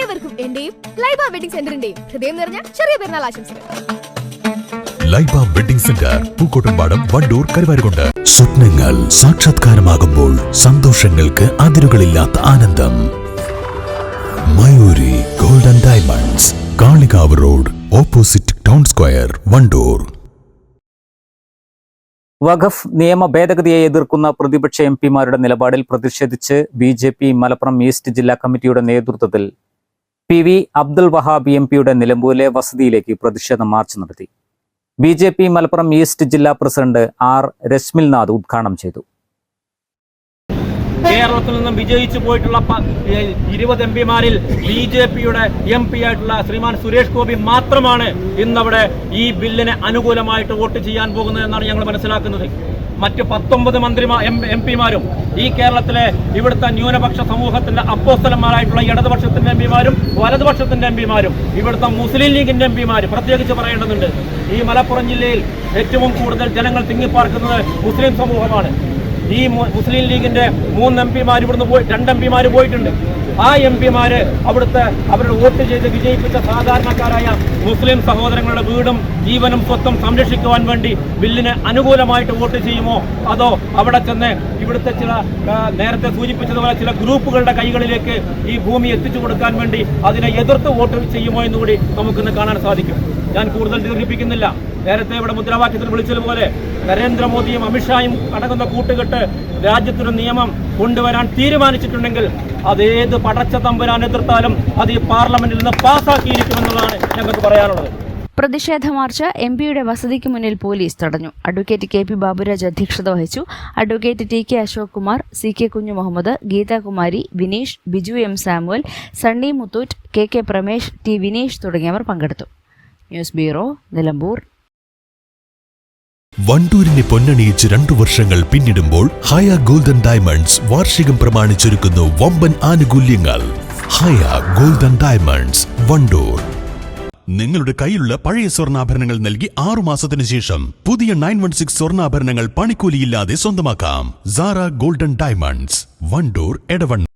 ഏവർക്കും എന്റെയും ലൈബ വെഡിംഗ് സെന്ററിന്റെയും ഹൃദയം നിറഞ്ഞ ചെറിയ പെരുന്നാൾ ആശംസകൾ. Laiba wedding centre Pookkottumpadam Wandoor Karuvarakundu. സ്വപ്നങ്ങൾ സാക്ഷാത്കാരമാകുമ്പോൾ സന്തോഷങ്ങൾക്ക് അതിരുകളില്ലാത്ത ആനന്ദം. Mayoori golden diamonds Kalikavu road opposite town square Wandoor. വഖഫ് നിയമ ഭേദഗതിയെ എതിർക്കുന്ന പ്രതിപക്ഷ എം പിമാരുടെ നിലപാടിൽ പ്രതിഷേധിച്ച് B J P Malappuram east ജില്ലാ കമ്മിറ്റിയുടെ നേതൃത്വത്തിൽ P V Abdul Wahab M പിയുടെ നിലമ്പൂരിലെ വസതിയിലേക്ക് പ്രതിഷേധ മാർച്ച് നടത്തി. B J P Malappuram east ജില്ലാ പ്രസിഡന്റ് ആർ രശ്മിൽനാഥ് ഉദ്ഘാടനം ചെയ്തു. കേരളത്തിൽ നിന്നും വിജയിച്ചു പോയിട്ടുള്ള ഇരുപത് എം പിമാരിൽ ബി ജെ പിയുടെ എം പി ആയിട്ടുള്ള ശ്രീമാൻ സുരേഷ് ഗോപി മാത്രമാണ് ഇന്നവിടെ ഈ ബില്ലിന് അനുകൂലമായിട്ട് വോട്ട് ചെയ്യാൻ പോകുന്നത് എന്നാണ് ഞങ്ങൾ മനസ്സിലാക്കുന്നത്. മറ്റ് പത്തൊമ്പത് മന്ത്രിമാർ എം പിമാരും ഈ കേരളത്തിലെ ഇവിടുത്തെ ന്യൂനപക്ഷ സമൂഹത്തിന്റെ അപ്പോസ്തലന്മാരായിട്ടുള്ള ഇടതുപക്ഷത്തിന്റെ എം പിമാരും വലതുപക്ഷത്തിന്റെ എം പിമാരും ഇവിടുത്തെ മുസ്ലിം ലീഗിന്റെ എം പിമാരും പ്രത്യേകിച്ച് പറയേണ്ടതുണ്ട്. ഈ മലപ്പുറം ജില്ലയിൽ ഏറ്റവും കൂടുതൽ ജനങ്ങൾ തിങ്ങിപ്പാർക്കുന്നത് മുസ്ലിം സമൂഹമാണ്. ഈ മുസ്ലിം ലീഗിന്റെ മൂന്ന് എം പിമാർ ഇവിടുന്ന് പോയി രണ്ട് എം പിമാർ പോയിട്ടുണ്ട്. ആ എം പിമാര് അവിടുത്തെ അവരുടെ വോട്ട് ചെയ്ത് വിജയിപ്പിച്ച സാധാരണക്കാരായ മുസ്ലിം സഹോദരങ്ങളുടെ വീടും ജീവനും സ്വത്തും സംരക്ഷിക്കുവാൻ വേണ്ടി ബില്ലിന് അനുകൂലമായിട്ട് വോട്ട് ചെയ്യുമോ? അതോ അവിടെ ചെന്ന് ഇവിടുത്തെ ചില നേരത്തെ സൂചിപ്പിച്ചതുപോലെ ചില ഗ്രൂപ്പുകളുടെ കൈകളിലേക്ക് ഈ ഭൂമി എത്തിച്ചു കൊടുക്കാൻ വേണ്ടി അതിനെ എതിർത്ത് വോട്ട് ചെയ്യുമോ എന്നുകൂടി നമുക്കിന്ന് കാണാൻ സാധിക്കും. ഞാൻ കൂടുതൽ ദീർഘിപ്പിക്കുന്നില്ല. നേരത്തെ ഇവിടെ മുദ്രാവാക്യത്തിൽ വിളിച്ചതുപോലെ നരേന്ദ്രമോദിയും അമിത്ഷായും അടങ്ങുന്ന കൂട്ടുകെട്ട് രാജ്യത്തൊരു നിയമം കൊണ്ടുവരാൻ തീരുമാനിച്ചിട്ടുണ്ടെങ്കിൽ അതേത് പടച്ച തമ്പുരാൻ എതിർത്താലും അത് ഈ പാർലമെന്റിൽ നിന്ന് പാസ്സാക്കിയിരിക്കുമെന്നുള്ളതാണ് ഞങ്ങൾക്ക് പറയാനുള്ളത്. പ്രതിഷേധ മാർച്ച് എം പിയുടെ വസതിക്ക് മുന്നിൽ പോലീസ് തടഞ്ഞു. അഡ്വക്കേറ്റ് കെ പി ബാബുരാജ് അധ്യക്ഷത വഹിച്ചു. Advocate T K Ashok Kumar C K Kunju Muhammad Geethakumari Vineesh Biju M Samuel Sunny Muthoot K K Pramesh T Vineesh തുടങ്ങിയവർ പങ്കെടുത്തു. News bureau Nilambur. വണ്ടൂരിനെ പൊന്നണിയിച്ച് രണ്ടു വർഷങ്ങൾ പിന്നിടുമ്പോൾ ഹയ ഗോൾഡൻ ഡയമണ്ട്സ് വാർഷികം പ്രമാണിച്ചൊരുക്കുന്നു വമ്പൻ ആനുകൂല്യങ്ങൾ. Haya golden diamonds Wandoor. നിങ്ങളുടെ കയ്യിലുള്ള പഴയ സ്വർണാഭരണങ്ങൾ നൽകി ആറു മാസത്തിനു ശേഷം പുതിയ നയൻ വൺ സിക്സ് സ്വർണാഭരണങ്ങൾ പണിക്കൂലിയില്ലാതെ സ്വന്തമാക്കാം. Sara golden diamonds Wandoor Edavanna.